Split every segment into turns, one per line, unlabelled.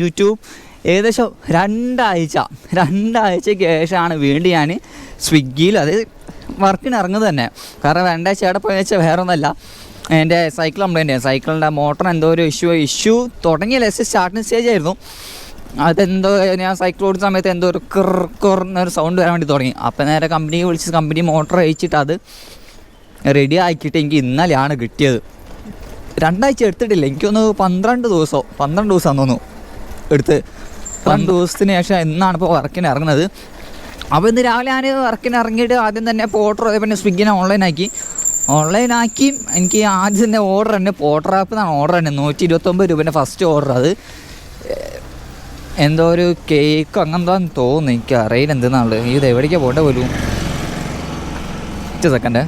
YouTube ഏകദേശം രണ്ടാഴ്ച രണ്ടാഴ്ചയ്ക്ക് ശേഷമാണ് വീണ്ടും ഞാൻ സ്വിഗ്ഗിയിൽ അത് വർക്കിന് ഇറങ്ങുന്നത് തന്നെ. കാരണം രണ്ടാഴ്ച എവിടെ പോയെന്ന് വെച്ചാൽ വേറെ ഒന്നല്ല എന്റെ സൈക്കിൾ കംപ്ലൈന്റ് സൈക്കിളിന്റെ മോട്ടർ എന്തോ ഒരു ഇഷ്യൂ ഇഷ്യൂ തുടങ്ങിയ ലെസ് സ്റ്റാർട്ടിങ് സ്റ്റേജ് ആയിരുന്നു. അതെന്തോ ഞാൻ സൈക്കിൾ ഓടുന്ന സമയത്ത് എന്തോ ഒരു കിർ എന്നൊരു സൗണ്ട് വരാൻ വേണ്ടി തുടങ്ങി. അപ്പം നേരെ കമ്പനിയെ വിളിച്ച് കമ്പനി മോട്ടർ അയച്ചിട്ട് അത് റെഡി ആക്കിയിട്ട് എനിക്ക് ഇന്നലെയാണ് കിട്ടിയത്. രണ്ടാഴ്ച എടുത്തിട്ടില്ല. എനിക്കൊന്ന് പന്ത്രണ്ട് ദിവസമോ പന്ത്രണ്ട് ദിവസം തോന്നുന്നു എടുത്ത്. പന്ത്രണ്ട് ദിവസത്തിന് ശേഷം എന്നാണ് ഇപ്പോൾ വർക്കിന് ഇറങ്ങുന്നത്. അപ്പോൾ ഇന്ന് രാവിലെ ഞാൻ വർക്കിന് ഇറങ്ങിയിട്ട് ആദ്യം തന്നെ പോട്ടർ അതേപോലെ സ്വിഗ്ഗിനെ ഓൺലൈനാക്കി ഓൺലൈനാക്കി എനിക്ക് ആദ്യം തന്നെ ഓർഡർ തന്നെ പോട്ടർ ആപ്പ് എന്നാണ് ഓർഡർ തന്നെ. നൂറ്റി ഇരുപത്തൊമ്പത് രൂപേന്റെ ഫസ്റ്റ് ഓർഡർ അത്. എന്തോ ഒരു കേക്ക് അങ്ങനെന്താന്ന് തോന്നുന്നു. എനിക്ക് അറിയില്ല എന്തെന്നാണുള്ളത് ഇത് എവിടേക്കാണ് പോകേണ്ട പോലും? സെക്കൻഡ്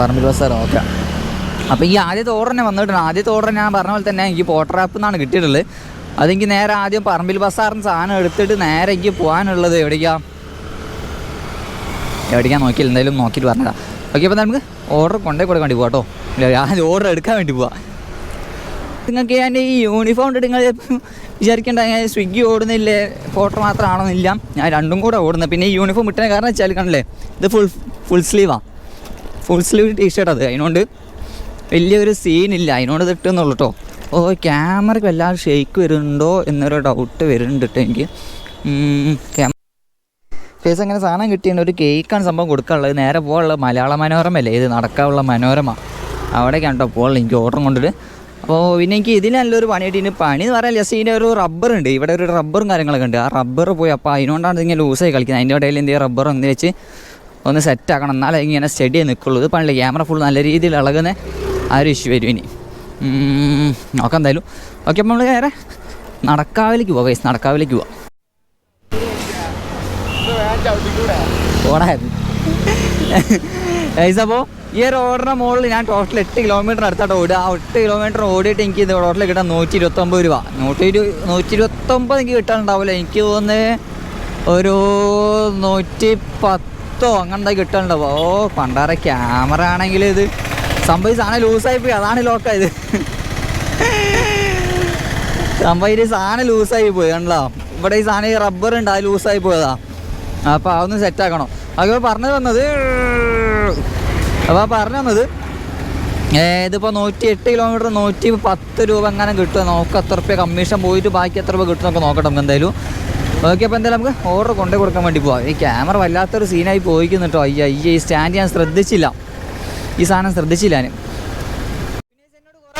പറമ്പിൽ ബസ്സാറോ ഓക്കെ. അപ്പോൾ ഈ ആദ്യത്തെ ഓർഡർ തന്നെ വന്നിട്ടുണ്ട്. ആദ്യത്തെ ഓർഡർ ഞാൻ പറഞ്ഞ പോലെ തന്നെ എനിക്ക് പോട്ടർ ആപ്പ് എന്നാണ് കിട്ടിയിട്ടുള്ളത്. അതെനിക്ക് നേരെ ആദ്യം പറമ്പിൽ ബസ്സാറിന് സാധനം എടുത്തിട്ട് നേരെ എനിക്ക് പോകാനുള്ളത് എവിടേക്കാണ് എവിടേക്കാ നോക്കിയില്ല എന്തായാലും നോക്കിയിട്ട് പറഞ്ഞതാ. ഓക്കെ അപ്പോൾ നമുക്ക് ഓർഡർ കൊണ്ടേ കൂടെ വേണ്ടി പോകാം കേട്ടോ ഞാൻ ഓർഡർ എടുക്കാൻ വേണ്ടി പോവാം. നിങ്ങൾക്ക് ഞാൻ ഈ യൂണിഫോം ഇട്ടിട്ട് നിങ്ങൾ വിചാരിക്കേണ്ട ഞാൻ സ്വിഗ്ഗി ഓടുന്നില്ലേ? ഫോട്ടോ മാത്രമാണോന്നില്ല ഞാൻ രണ്ടും കൂടെ ഓടുന്നത്. പിന്നെ ഈ യൂണിഫോം ഇട്ടതിന് കാരണം വെച്ചാൽ കണ്ടല്ലേ? ഇത് ഫുൾ ഫുൾ സ്ലീവാണ് ഫുൾ സ്ലീവ് ടീഷർട്ട് അത്. അതിനോണ്ട് വലിയൊരു സീനില്ല അതിനോട് ഇത് ഇട്ടെന്നുള്ളൂ കേട്ടോ ഓ ക്യാമറയ്ക്ക് വല്ലാതെ ഷെയ്ക്ക് വരുന്നുണ്ടോ എന്നൊരു ഡൗട്ട് വരുന്നുണ്ട് കേട്ടോ എനിക്ക്. ക്യാമ ഫേസ് അങ്ങനെ സാധനം കിട്ടിയാണ് ഒരു കേക്കാണ് സംഭവം കൊടുക്കാനുള്ളത്. നേരെ പോകാനുള്ളത് മലയാള മനോരമല്ലേ ഇത് നടക്കാനുള്ള മനോരമ. അവിടേക്കാണ് കേട്ടോ പോകുള്ളത് എനിക്ക് ഓർഡർ കൊണ്ടിട്ട്. അപ്പോൾ പിന്നെ എനിക്ക് ഇതിന് നല്ലൊരു പണി കിട്ടിയിട്ട് പണി എന്ന് പറയാൻ ജസ്റ്റ് ഇതിന്റെ ഒരു റബ്ബർ ഉണ്ട്. ഇവിടെ ഒരു റബ്ബറും കാര്യങ്ങളൊക്കെ ഉണ്ട്. ആ റബ്ബർ പോയി. അപ്പോൾ അതിനോണ്ടാണ് ഇതിങ്ങനെ ലൂസായി കളിക്കുന്നത്. അതിന്റെ ഇടയിൽ എന്ത് റബ്ബർ ഒന്ന് വെച്ച് ഒന്ന് സെറ്റ് ആക്കണം എന്നാലേ ഇങ്ങനെ സ്റ്റഡി ആയി നിൽക്കുള്ളൂ ഇത് പണില്ല ക്യാമറ ഫുൾ നല്ല രീതിയിൽ ഇളകുന്ന ആ ഒരു ഇഷ്യൂ വരും ഇനി. നോക്കാം എന്തായാലും. ഓക്കെ അപ്പോൾ നമ്മൾ നേരെ നടക്കാവിലേക്ക് പോവാം വയസ്സ് നടക്കാവിലേക്ക് പോവാം. ഓടായിരുന്നു അപ്പോൾ ഈ ഒരു ഓർഡറിന് മുകളിൽ ഞാൻ ടോട്ടൽ എട്ട് കിലോമീറ്റർ അടുത്തായിട്ട് ഓടുക. ആ എട്ട് കിലോമീറ്റർ ഓടിയിട്ട് എനിക്ക് ഇത് ടോട്ടൽ കിട്ടാൻ നൂറ്റി ഇരുപത്തൊമ്പത് രൂപ. നൂറ്റി ഇരു നൂറ്റി ഇരുപത്തൊമ്പത് എനിക്ക് കിട്ടാനുണ്ടാവില്ല. എനിക്ക് തോന്നുന്നത് ഒരു നൂറ്റി പത്തോ അങ്ങനത്തെ കിട്ടണ്ടോ ഓ പണ്ടാറ ക്യാമറ ആണെങ്കിൽ ഇത് സംഭവം സാധനം ലൂസായി പോയി അതാണ് ലോക്കായത് സംഭവം ഈ സാധനം ലൂസായി പോയി കണ്ടോ? ഇവിടെ ഈ സാധനം റബ്ബർ ഉണ്ട് അത് ലൂസായി പോയതാ അപ്പോൾ അതൊന്ന് സെറ്റ് ആക്കണം. അപ്പോൾ പറഞ്ഞു വന്നത് അപ്പോൾ പറഞ്ഞു വന്നത് ഇതിപ്പോൾ നൂറ്റി എട്ട് കിലോമീറ്റർ നൂറ്റി പത്ത് രൂപ എങ്ങനെ കിട്ടുക നോക്ക് എത്ര റുപ്യ കമ്മീഷൻ പോയിട്ട് ബാക്കി എത്ര രൂപ കിട്ടും നമുക്ക് നോക്കട്ടെ നമുക്ക് എന്തായാലും. ഓക്കെ അപ്പോൾ എന്തായാലും നമുക്ക് ഓർഡർ കൊണ്ടു കൊടുക്കാൻ വേണ്ടി പോവാം. ഈ ക്യാമറ വല്ലാത്തൊരു സീനായി പോയിക്കുന്നു കേട്ടോ അയ്യ ഈ സ്റ്റാൻഡ് ഞാൻ ശ്രദ്ധിച്ചില്ല. ഈ സാധനം ശ്രദ്ധിച്ചില്ല ഞാൻ.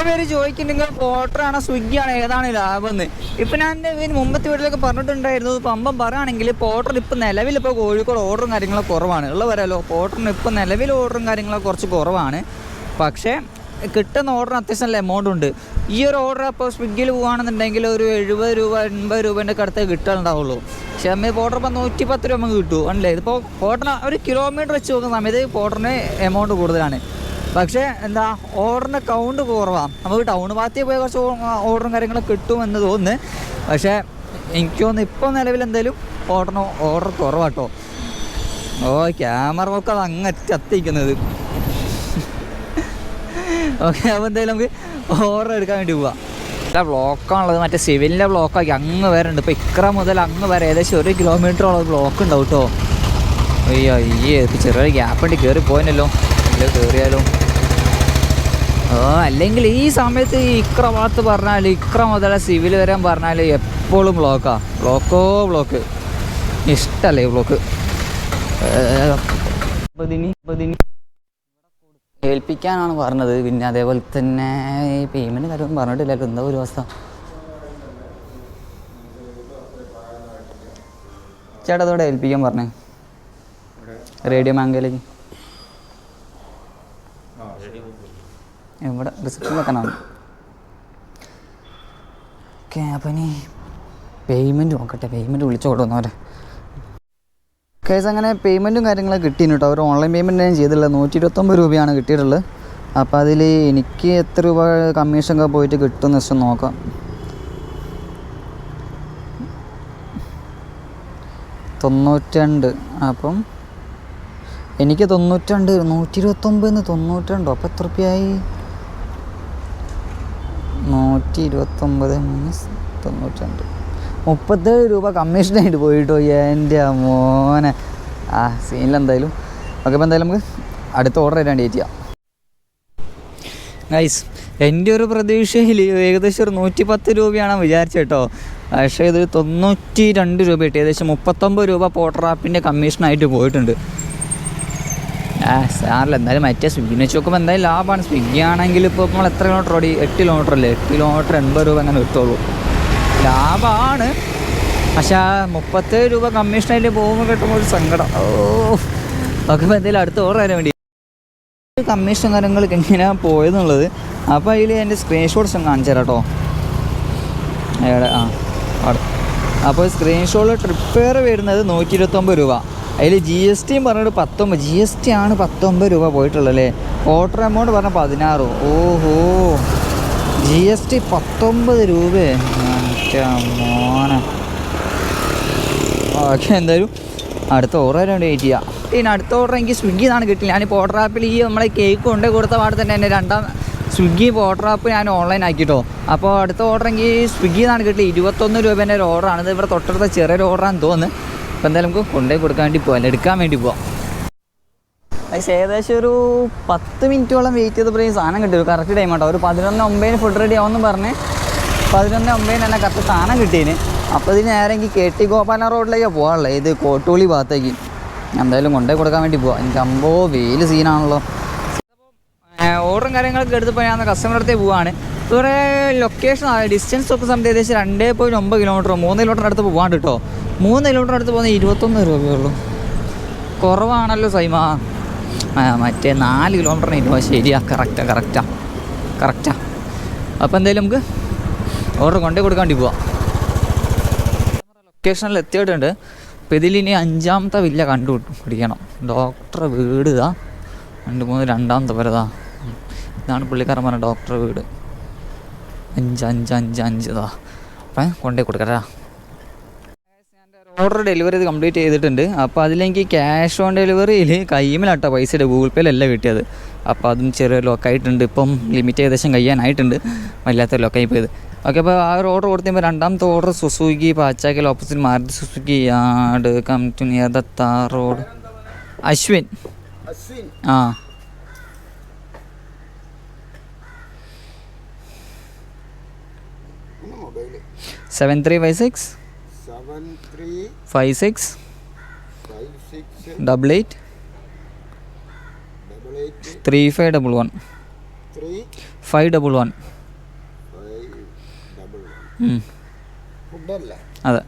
പേര് ചോദിക്കുന്നുണ്ട് ഫോട്ടോ ആണോ സ്വിഗ്ഗി ആണോ ഏതാണ് ലാഭം എന്ന് ഇപ്പം ഞാൻ ഇതിന് മുമ്പത്തെ വീട്ടിലൊക്കെ പറഞ്ഞിട്ടുണ്ടായിരുന്നു. പമ്പം പറയുകയാണെങ്കിൽ പോട്ടർ ഇപ്പം നിലവിൽ ഇപ്പോൾ കോഴിക്കോട് ഓർഡറും കാര്യങ്ങളൊക്കെ കുറവാണ്. ഉള്ളവരല്ലോ വരാലോ പോട്ടറിന് ഇപ്പം നിലവിൽ ഓർഡറും കാര്യങ്ങളൊക്കെ കുറച്ച് കുറവാണ്. പക്ഷേ കിട്ടുന്ന ഓർഡറിന് അത്യാവശ്യം നല്ല എമൗണ്ട് ഉണ്ട്. ഈ ഒരു ഓർഡർ അപ്പോൾ സ്വിഗ്ഗിയിൽ പോകുകയാണെന്നുണ്ടെങ്കിൽ ഒരു എഴുപത് രൂപ എൺപത് രൂപേന്റെ അടുത്തേ കിട്ടാനുണ്ടാവുള്ളൂ പക്ഷേ നമ്മൾ പോട്ടർ ഇപ്പോൾ നൂറ്റി പത്ത് രൂപ നമുക്ക് കിട്ടും. അല്ലേ? ഇതിപ്പോൾ പോട്ടറിന് ഒരു കിലോമീറ്റർ വെച്ച് നോക്കുന്ന സമയത്ത് പോട്ടറിന് എമൗണ്ട് കൂടുതലാണ്. പക്ഷേ എന്താ ഓർഡറിന്റെ കൗണ്ട് കുറവാണ് നമുക്ക് ടൗൺ ഭാഗത്തേക്ക് പോയ കുറച്ച് ഓർഡറും കാര്യങ്ങളൊക്കെ കിട്ടുമെന്ന് തോന്നുന്നു. പക്ഷേ എനിക്ക് തോന്നുന്നു ഇപ്പോൾ നിലവിൽ എന്തായാലും ഓർഡറിന് ഓർഡർ കുറവാട്ടോ ഓ ക്യാമറ ഒക്കെ അത് അങ്ങറ്റ് അത്തിക്കുന്നത് ഓക്കെ അപ്പോൾ എന്തായാലും നമുക്ക് ഓർഡർ എടുക്കാൻ വേണ്ടി പോവാ. ഇല്ല ബ്ലോക്കാണുള്ളത് മറ്റേ സിവിലിന്റെ ബ്ലോക്കാക്കി അങ്ങ് വരെ ഉണ്ട് ഇപ്പോൾ ഇക്ര മുതൽ അങ്ങ് വരെ. ഏകദേശം ഒരു കിലോമീറ്ററോളം ബ്ലോക്ക് ഉണ്ടാവും കേട്ടോ അയ്യോ അയ്യേ. ഇത് ചെറിയൊരു ഗ്യാപ്പ് ഉണ്ട്. കയറി പോയനല്ലോ. ഇല്ല കയറിയാലോ ഓ അല്ലെങ്കിൽ ഈ സമയത്ത് ഈ ഇക്ര ഭാഗത്ത് പറഞ്ഞാൽ ഇക്ര മുതൽ സിവിൽ വരാൻ പറഞ്ഞാൽ എപ്പോഴും ബ്ലോക്കാ ബ്ലോക്കോ ബ്ലോക്ക് ഇഷ്ടമല്ലേ ബ്ലോക്ക് ഏൽപ്പിക്കാനാണ് പറഞ്ഞത്. പിന്നെ അതേപോലെ തന്നെ ഈ പേയ്മെന്റ് കാര്യമൊന്നും പറഞ്ഞിട്ടില്ലല്ലോ. എന്താ ഒരു അവസ്ഥ? ചേട്ടാ അതോടെ ഏൽപ്പിക്കാൻ പറഞ്ഞേ? റേഡിയോ മാങ്കയിലേക്ക്. ഇവിടെ റിസപ്ഷൻ വെക്കാനാണ് ഓക്കെ അപ്പം ഇനി പേയ്മെന്റ് നോക്കട്ടെ. പേയ്മെന്റ് വിളിച്ചോട്ടെ കൊടുക്കുന്നവരെ കേസ് അങ്ങനെ പേയ്മെന്റും കാര്യങ്ങളൊക്കെ കിട്ടീന് കേട്ടോ അവർ ഓൺലൈൻ പേയ്മെന്റ് ഞാൻ ചെയ്തില്ല നൂറ്റി ഇരുപത്തൊമ്പത് രൂപയാണ് കിട്ടിയിട്ടുള്ളത്. അപ്പോൾ അതിൽ എനിക്ക് എത്ര രൂപ കമ്മീഷൻ ഒക്കെ പോയിട്ട് കിട്ടുമെന്ന് വെച്ചാൽ നോക്കാം. തൊണ്ണൂറ്റണ്ട് അപ്പം എനിക്ക് തൊണ്ണൂറ്റണ്ട് നൂറ്റി ഇരുപത്തൊമ്പതിന് തൊണ്ണൂറ്റണ്ടോ അപ്പോൾ എത്ര റുപ്യായി നൂറ്റി ഇരുപത്തൊമ്പത് മീൻസ് തൊണ്ണൂറ്റണ്ട് മുപ്പത്തേഴ് രൂപ കമ്മീഷനായിട്ട് പോയിട്ടോ. എന്റെ മോനെ. ആ സീനിൽ എന്തായാലും ഓക്കെ അപ്പോൾ എന്തായാലും നമുക്ക് അടുത്ത ഓർഡർ ആയിട്ട് ഡേറ്റ് ചെയ്യാം. നൈസ് എന്റെ ഒരു പ്രതീക്ഷയിൽ ഏകദേശം ഒരു നൂറ്റി പത്ത് രൂപയാണ് വിചാരിച്ചത് കേട്ടോ. പക്ഷേ ഇത് തൊണ്ണൂറ്റി രണ്ട് രൂപ കിട്ടി. ഏകദേശം മുപ്പത്തൊമ്പത് രൂപ പോട്ടറാപ്പിന്റെ കമ്മീഷനായിട്ട് പോയിട്ടുണ്ട്. ആ സാറില്ല എന്തായാലും മറ്റേ സ്വിഗ്ഗിനെ വെച്ച് നോക്കുമ്പോൾ എന്തായാലും ലാഭമാണ് സ്വിഗ്ഗി ആണെങ്കിൽ ഇപ്പോൾ നമ്മൾ എത്ര കിലോമീറ്റർ ഓടി? എട്ട് കിലോമീറ്റർ അല്ലേ? എട്ട് കിലോമീറ്റർ എൺപത് രൂപ അങ്ങനെ കിട്ടുള്ളൂ ലാഭമാണ് പക്ഷേ ആ മുപ്പത്തേഴ് രൂപ കമ്മീഷനായിട്ട് പോകുമ്പോൾ കിട്ടുമ്പോൾ ഒരു സങ്കടം. ഓ നോക്കുമ്പോൾ എന്തെങ്കിലും അടുത്ത് ഓർഡർ തരാൻ വേണ്ടി. കമ്മീഷൻ കാര്യങ്ങൾക്ക് എങ്ങനെയാണ് പോയതെന്നുള്ളത് അപ്പോൾ അതിൽ എന്റെ സ്ക്രീൻഷോട്ട്സ് ഒന്ന് കാണിച്ചു തരാം കേട്ടോ എവിടെ? ആ അപ്പോൾ സ്ക്രീൻഷോട്ട് ട്രിപ്പ് ഫെയർ വരുന്നത് നൂറ്റി ഇരുപത്തൊമ്പത് രൂപ അതിൽ ജി എസ് ടിയും പറഞ്ഞിട്ട് പത്തൊമ്പത് ജി എസ് ടി ആണ് പത്തൊമ്പത് രൂപ പോയിട്ടുള്ളത് അല്ലേ? ഓർഡർ എമൗണ്ട് പറഞ്ഞ പതിനാറ്. ഓഹോ. ജി എസ് ടി പത്തൊമ്പത് രൂപ. മോനെ. ഓക്കെ എന്തായാലും അടുത്ത ഓർഡർ വേണ്ടി വെയിറ്റ് ചെയ്യാം? പിന്നെ അടുത്ത ഓർഡർ എനിക്ക് സ്വിഗ്ഗി എന്നാണ് കിട്ടില്ല ഞാനിപ്പോൾ ഓർഡർ ആപ്പിൽ ഈ നമ്മളെ കേക്ക് കൊണ്ട് കൊടുത്ത പാടെ തന്നെ എന്റെ രണ്ടാം സ്വിഗ്ഗി ഓർഡർ ആപ്പ് ഞാൻ ഓൺലൈൻ ആക്കിട്ടോ. അപ്പോൾ അടുത്ത ഓർഡർ എനിക്ക് സ്വിഗ്ഗി എന്നാണ് കിട്ടി ഇരുപത്തൊന്ന് രൂപേന്റെ ഒരു ഓർഡറാണ് ഇത് ഇവിടെ തൊട്ടടുത്ത ചെറിയൊരു ഓർഡറാണെന്ന് തോന്നുന്നു. അപ്പോൾ എന്തായാലും നമുക്ക് കൊണ്ടുപോയി കൊടുക്കാൻ വേണ്ടി പോകാം എടുക്കാൻ വേണ്ടി പോവാം. പക്ഷേ ഏകദേശം ഒരു പത്ത് മിനിറ്റോളം വെയിറ്റ് ചെയ്തപ്പോൾ സാധനം കിട്ടി കറക്റ്റ് ടൈം ആട്ടോ. ഒരു പതിനൊന്ന് ഒമ്പതിന് ഫുഡ് റെഡി ആവുമെന്ന് പറഞ്ഞ് പതിനൊന്ന് ഒമ്പതിന് തന്നെ കറക്റ്റ് സാധനം കിട്ടീന് അപ്പോൾ ഇതിന് നേരെ എനിക്ക് കെ ടി ഗോപാല റോഡിലേക്കാണ് പോകാനുള്ളത് ഇത് കോട്ടൂളി ഭാഗത്തേക്ക്. എന്തായാലും കൊണ്ടേ കൊടുക്കാൻ വേണ്ടി പോവാം. എനിക്ക് അമ്പോ വെയിൽ സീനാണല്ലോ. ഓർഡറും കാര്യങ്ങളൊക്കെ എടുത്തപ്പോൾ ഞാൻ കസ്റ്റമർ അടുത്തേ പോവാണ്. ഇവിടെ ലൊക്കേഷൻ ഡിസ്റ്റൻസ് ഒക്കെ സമയത്ത് ഏകദേശം രണ്ടേ പോയിന്റ് ഒമ്പത് കിലോമീറ്റർ മൂന്ന് കിലോമീറ്റർ അടുത്ത് പോകാണ്ട് കേട്ടോ മൂന്ന് കിലോമീറ്റർ അടുത്ത് പോകുന്ന ഇരുപത്തൊന്ന് രൂപയേ ഉള്ളൂ. കുറവാണല്ലോ സൈമ. മറ്റേ നാല് കിലോമീറ്ററിന് ഇരുപത് ശരിയാ. കറക്റ്റാ കറക്റ്റാ കറക്റ്റാ അപ്പോൾ എന്തായാലും നമുക്ക് ഓർഡർ കൊണ്ടേ കൊടുക്കാണ്ടി പോവാം. ലൊക്കേഷനിൽ എത്തിയിട്ടുണ്ട്. അപ്പോൾ ഇതിലിനി അഞ്ചാമത്തെ വില്ല കണ്ടു പിടിക്കണം. ഡോക്ടറെ വീട് ഇതാ. രണ്ട് മൂന്ന് രണ്ടാമത്തെ പേരതാ ഇതാണ് പുള്ളിക്കാരൻ പറഞ്ഞ ഡോക്ടറെ വീട്. അഞ്ച് അഞ്ച് അഞ്ച് അഞ്ച് ഇതാ. അപ്പം കൊണ്ടേ കൊടുക്കട്ടാ ഓർഡർ ഡെലിവറി ഇത് കംപ്ലീറ്റ് ചെയ്തിട്ടുണ്ട്. അപ്പോൾ അതിലെനിക്ക് ക്യാഷ് ഓൺ ഡെലിവറിയിൽ കയ്യുമിലാട്ടോ പൈസയുടെ ഗൂഗിൾ പേയിലല്ല കിട്ടിയത്. അപ്പോൾ അതും ചെറിയ ലോക്കായിട്ടുണ്ട് ഇപ്പം ലിമിറ്റ് ഏകദേശം കഴിയാനായിട്ടുണ്ട്. വല്ലാത്തൊരു ലോക്കായി പോയത്. ഓക്കെ അപ്പോൾ ആ ഒരു ഓർഡർ കൊടുത്തുമ്പോൾ രണ്ടാമത്തെ ഓർഡർ സുസുക്കി പാച്ചാക്കൽ ഓപ്പോസിറ്റ് മാരുതി സുസുക്കി ആട് come to near the tar road Ashwin. ആ. Seven three five six five six double eight
three
five double one
five double one ഫുഡല്ലേ?
അതെ.